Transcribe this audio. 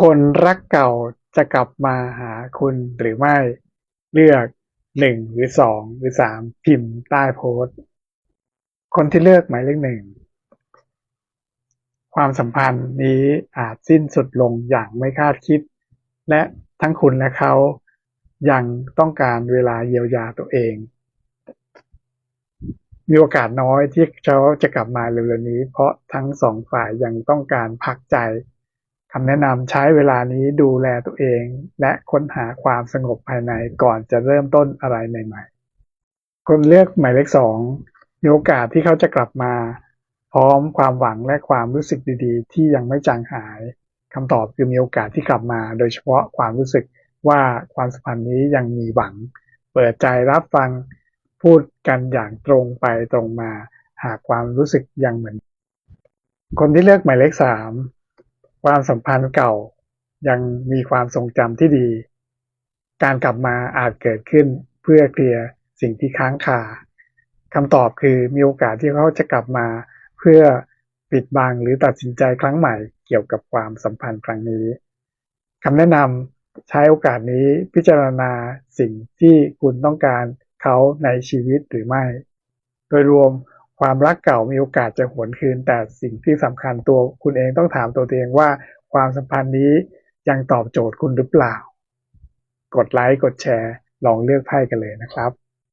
คนรักเก่าจะกลับมาหาคุณหรือไม่ เลือกหนึ่งหรือสองหรือสามพิมพ์ใต้โพสต์คนที่เลือกหมายเลขหนึ่งความสัมพันธ์นี้อาจสิ้นสุดลงอย่างไม่คาดคิด และทั้งคุณและเขายังต้องการเวลาเยียวยาตัวเอง มีโอกาสน้อยที่เขาจะกลับมาเร็วๆนี้ เพราะทั้งสองฝ่ายยังต้องการพักใจ คำแนะนำใช้เวลานี้ดูแลตัวเอง และค้นหาความสงบภายในก่อนจะเริ่มต้นอะไรใหม่ ๆ คนเลือกหมายเลขสองมีโอกาสที่เขาจะกลับมา พร้อมความหวังและความรู้สึกดี ๆ ที่ยังไม่จางหายคำตอบคือมีโอกาสที่กลับมา โดยเฉพาะความรู้สึกว่าความสัมพันธ์นี้ยังมีหวัง เปิดใจรับฟังพูดกันอย่างตรงไปตรงมา หากความรู้สึกยังเหมือน คนที่เลือกหมายเลขสาม ความสัมพันธ์เก่ายังมีความทรงจำที่ดี การกลับมาอาจเกิดขึ้นเพื่อเคลียร์สิ่งที่ค้างคาคำตอบคือมีโอกาสที่เขาจะกลับมาเพื่อปิดบังหรือตัดสินใจครั้งใหม่เกี่ยวกับความสัมพันธ์ครั้งนี้คำแนะนำใช้โอกาสนี้พิจารณาสิ่งที่คุณต้องการเขาในชีวิตหรือไม่ โดยรวม ความรักเก่ามีโอกาสจะหวนคืน แต่สิ่งที่สำคัญตัวคุณเองต้องถามตัวเองว่า ความสัมพันธ์นี้ยังตอบโจทย์คุณหรือเปล่า กดไลค์กดแชร์ ลองเลือกไพ่กันเลยนะครับ